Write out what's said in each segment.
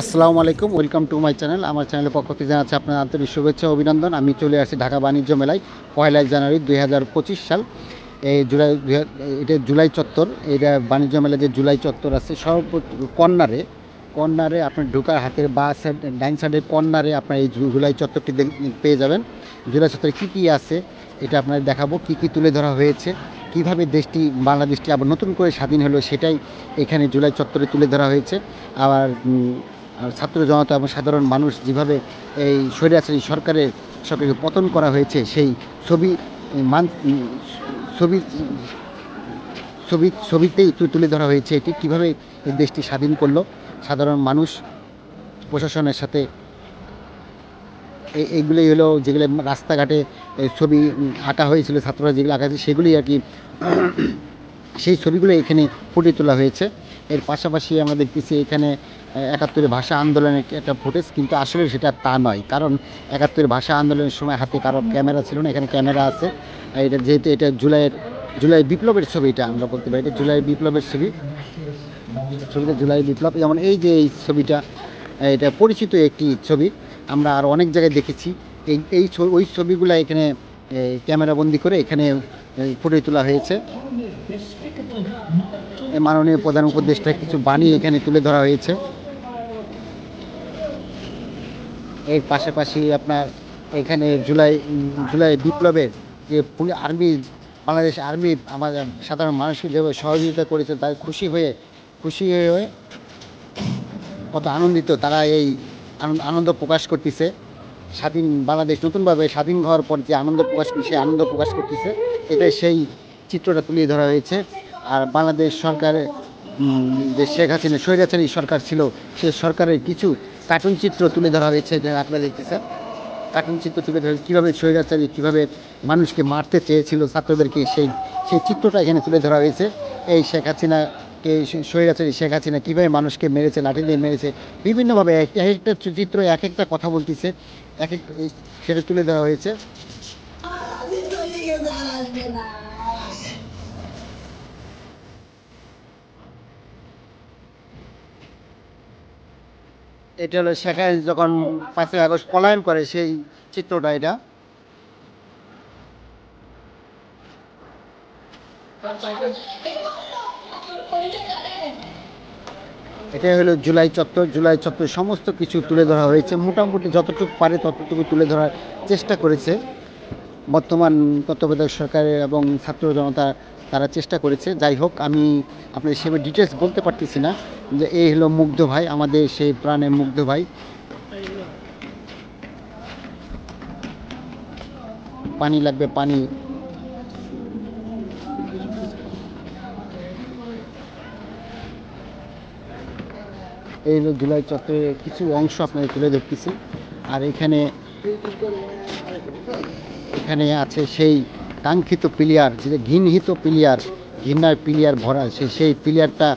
আসসালামু আলাইকুম, welcome to my channel. আমার চ্যানেলের পক্ষ থেকে জানাচ্ছি আপনার আন্তরিক শুভেচ্ছা অভিনন্দন। আমি চলে আসি ঢাকা বাণিজ্য মেলায়, পয়লা জানুয়ারি দুই হাজার পঁচিশ সাল। এই জুলাই এটা জুলাই চত্বর, এটা বাণিজ্য মেলা যে জুলাই চত্বর আছে সর্ব কর্নারে কর্নারে আপনার ঢোকার হাতের বা সাইড, ডাইন সাইডের কর্নারে আপনার এই জুলাই চত্বরটি পেয়ে যাবেন। জুলাই চত্বরে কী কী আছে, এটা আপনার দেখাবো, কী কী তুলে ধরা হয়েছে, কীভাবে দেশটি, বাংলাদেশটি আবার নতুন করে স্বাধীন হলো সেটাই এখানে জুলাই চত্বরে তুলে ধরা হয়েছে। আবার ছাত্র জনতা এবং সাধারণ মানুষ যেভাবে এই স্বৈরাচারী সরকারের সরকারকে পতন করা হয়েছে, সেই ছবি মান ছবি ছবি, ছবিতেই তুলে ধরা হয়েছে এটি। কীভাবে এই দেশটি স্বাধীন করল? সাধারণ মানুষ, প্রশাসনের সাথে এই- এইগুলোই হলো যেগুলো রাস্তাঘাটে ছবি আঁকা হয়েছিল, ছাত্ররা যেগুলো আঁকা হয়েছে সেগুলি আর কি সেই ছবিগুলো এখানে ফুটিয়ে তোলা হয়েছে। এর পাশাপাশি আমরা দেখতেছি এখানে একাত্তরের ভাষা আন্দোলনের একটা ফুটেজ কিন্তু আসলে সেটা তা নয়। কারণ একাত্তরের ভাষা আন্দোলনের সময় হাতে কারও ক্যামেরা ছিল না, এখানে ক্যামেরা আছে। এটা যেহেতু এটা জুলাইয়ের, জুলাই বিপ্লবের ছবি এটা আমরা বলতে পারি। এটা জুলাই বিপ্লবের ছবি। ছবিটা জুলাই বিপ্লব। যেমন এই যে এই ছবিটা, এটা পরিচিত একটি ছবি। আমরা আর অনেক জায়গায় দেখেছি। এই এই ওই ছবিগুলো এখানে ক্যামেরা বন্দি করে এখানে ফুটিয়ে তোলা হয়েছে। মাননীয় প্রধান উপদেষ্টা কিছু বাণী এখানে তুলে ধরা হয়েছে। এর পাশাপাশি আপনার এখানে জুলাই জুলাই বিপ্লবের যে আর্মি, বাংলাদেশ আর্মি আমাদের সাধারণ মানুষকে যেভাবে সহযোগিতা করেছে তাই খুশি হয়ে খুশি হয়ে কত আনন্দিত তারা এই আনন্দ- প্রকাশ করতেছে। স্বাধীন বাংলাদেশ নতুনভাবে স্বাধীন হওয়ার পর যে আনন্দ প্রকাশ করছে আনন্দ প্রকাশ করতেছে। এটাই সেই চিত্রটা তুলে ধরা হয়েছে। আর বাংলাদেশ সরকারের যে শেখ হাসিনা, স্বৈরাচারী সরকার ছিল, সে সরকারের কিছু কার্টুন চিত্র তুলে ধরা হয়েছে আপনারা দেখতেছেন কার্টুন চিত্র তুলে ধরা কীভাবে স্বৈরাচারী কীভাবে মানুষকে মারতে চেয়েছিল ছাত্রদেরকে, সেই সেই চিত্রটা এখানে তুলে ধরা হয়েছে। এই শেখ হাসিনাকে স- স্বৈরাচারী শেখ হাসিনা কীভাবে মানুষকে মেরেছে, লাঠি দিয়ে মেরেছে, বিভিন্নভাবে এক এক একটা চিত্র এক একটা কথা বলতেছে, এক এক সেটা তুলে ধরা হয়েছে। এটা হলো হাসিনা যখন পাঁচই আগস্ট পলায়ন করে সেই চিত্রটা এটা। এটা হলো জুলাই চত্বর। জুলাই চত্বর সমস্ত কিছু তুলে ধরা হয়েছে। মোটামুটি যতটুকু পারে ততটুকু তুলে ধরার চেষ্টা করেছে। বর্তমান তত্ত্বাবধায়ক সরকারের এবং ছাত্র জনতা তারা চেষ্টা করেছে। যাই হোক, আমি আপনাদের সেভাবে ডিটেলস বলতে পারতেছি না যে এই হলো মুগ্ধ ভাই, আমাদের সেই প্রাণের মুগ্ধ ভাই। পানি লাগবে, পানি। এই হলো জুলাই চত্বরের কিছু অংশ আপনাদের তুলে ধরতেছি। আর এখানে এখানে আছে সেই কাঙ্ক্ষিত প্লেয়ার যেটা ঘৃণহিত প্লেয়ার, ঘৃণার প্লেয়ার ভরা সেই সেই প্লেয়ারটা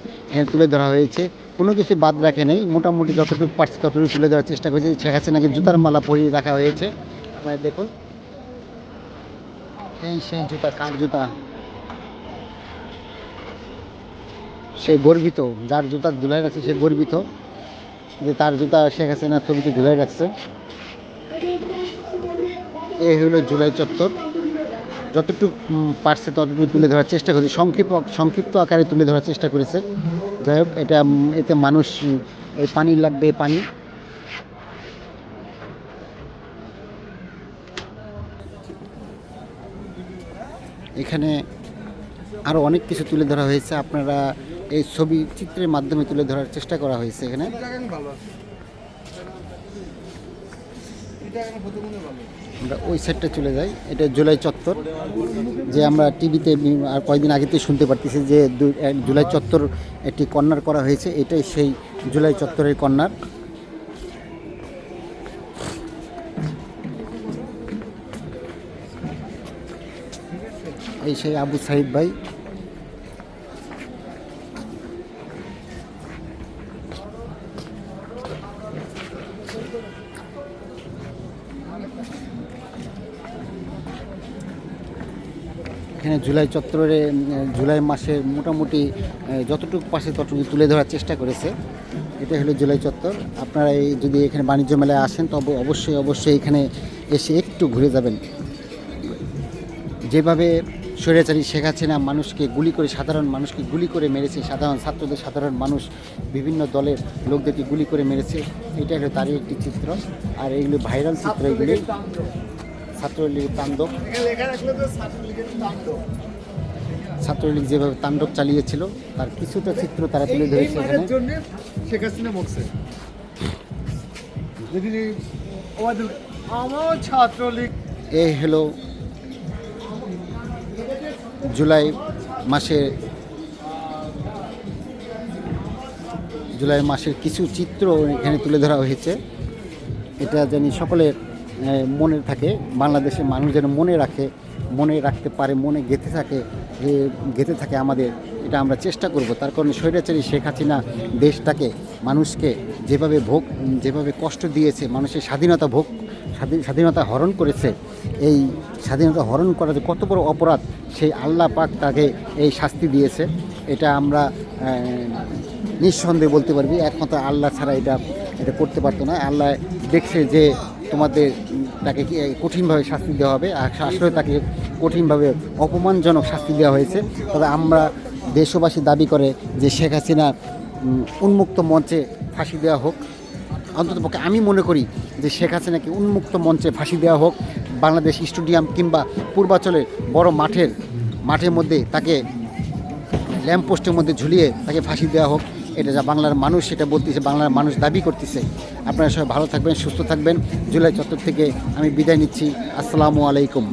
তুলে ধরা হয়েছে। কোনো কিছু বাদ রাখে নেই, মোটামুটি যতটুকু পারছে ততটুকু তুলে ধরার চেষ্টা করেছে। শেখ হাসিনাকে জুতার মালা পরিয়ে রাখা হয়েছে। আপনারা দেখুন। এই সেই জুতা, কার জুতা? সে গর্বিত, যার জুতা ধুলাই রাখছে সে গর্বিত, যে তার জুতা শেখ হাসিনার ছবিতে ধুলাই রাখছে। এই হলো জুলাই চত্বর। যতটুকু পারছে ততটুকু তুলে ধরার চেষ্টা করেছে। সংক্ষিপ্ত সংক্ষিপ্ত আকারে তুলে ধরার চেষ্টা করেছে। যাই হোক, এটা এতে মানুষ, এই পানি লাগবে পানি। এখানে আরও অনেক কিছু তুলে ধরা হয়েছে। আপনারা এই ছবি চিত্রের মাধ্যমে তুলে ধরার চেষ্টা করা হয়েছে এখানে। আমরা ওই সাইডটা চলে যাই। এটা জুলাই চত্বর। যে আমরা টিভিতে আর কয়েকদিন আগেতে শুনতে পারতেছি যে জুলাই চত্বর একটি কর্নার করা হয়েছে। এটাই সেই জুলাই চত্বরের কর্নার। এই সেই আবু সাহিদ ভাই। এখানে জুলাই চত্বরে জুলাই মাসে মোটামুটি যতটুকু পাশে ততটুকু তুলে ধরার চেষ্টা করেছে। এটা হলো জুলাই চত্বর। আপনারা এই যদি এখানে বাণিজ্য মেলায় আসেন, তবে অবশ্যই অবশ্যই এখানে এসে একটু ঘুরে যাবেন। যেভাবে স্বৈরাচারী শেখ হাসিনা মানুষকে গুলি করে, সাধারণ মানুষকে গুলি করে মেরেছে, সাধারণ ছাত্রদের, সাধারণ মানুষ বিভিন্ন দলের লোকদেরকে গুলি করে মেরেছে এটা হলো তারই একটি চিত্র। আর এইগুলো ভাইরাল চিত্র এগুলি। ছাত্রলীগের তাণ্ডব। ছাত্রলীগ যেভাবে তাণ্ডব চালিয়েছিল তার কিছুটা চিত্র তারা তুলে ধরেছে এখানে। শেখ হাসিনা মরছে। আমার ছাত্রলীগ। এই হলো জুলাই মাসে জুলাই মাসের কিছু চিত্র এখানে তুলে ধরা হয়েছে। এটা জানি সকলের মনে থাকে, বাংলাদেশের মানুষ যেন মনে রাখে, মনে রাখতে পারে, মনে গেঁথে থাকে যে গেঁথে থাকে আমাদের, এটা আমরা চেষ্টা করব। তার কারণে স্বৈরাচারী শেখ হাসিনা দেশটাকে, মানুষকে যেভাবে ভোগ, যেভাবে কষ্ট দিয়েছে, মানুষের স্বাধীনতা ভোগ স্বাধীন- স্বাধীনতা হরণ করেছে, এই স্বাধীনতা হরণ করা যে কত বড় অপরাধ, সেই আল্লাহ পাক তাকে এই শাস্তি দিয়েছে। এটা আমরা নিঃসন্দেহে বলতে পারবি, একমাত্র আল্লাহ ছাড়া এটা এটা করতে পারতো না। আল্লাহ দেখছে যে তোমাদের তাকে কঠিনভাবে শাস্তি দেওয়া হবে? আর আসলে তাকে কঠিনভাবে অপমানজনক শাস্তি দেওয়া হয়েছে। তবে আমরা দেশবাসী দাবি করে যে শেখ হাসিনা উন্মুক্ত মঞ্চে ফাঁসি দেওয়া হোক। অন্ততপক্ষে আমি মনে করি যে শেখ হাসিনাকে উন্মুক্ত মঞ্চে ফাঁসি দেওয়া হোক। বাংলাদেশ স্টেডিয়াম কিংবা পূর্বাঞ্চলের বড় মাঠের মাঠের মধ্যে তাকে ল্যাম্পপোস্টের মধ্যে ঝুলিয়ে তাকে ফাঁসি দেওয়া হোক। এটা যা বাংলার মানুষ সেটা বলতেছে, বাংলার মানুষ দাবি করতেছে। আপনারা সবাই ভালো থাকবেন, সুস্থ থাকবেন। জুলাই চত্বর থেকে আমি বিদায় নিচ্ছি। আসসালামু আলাইকুম।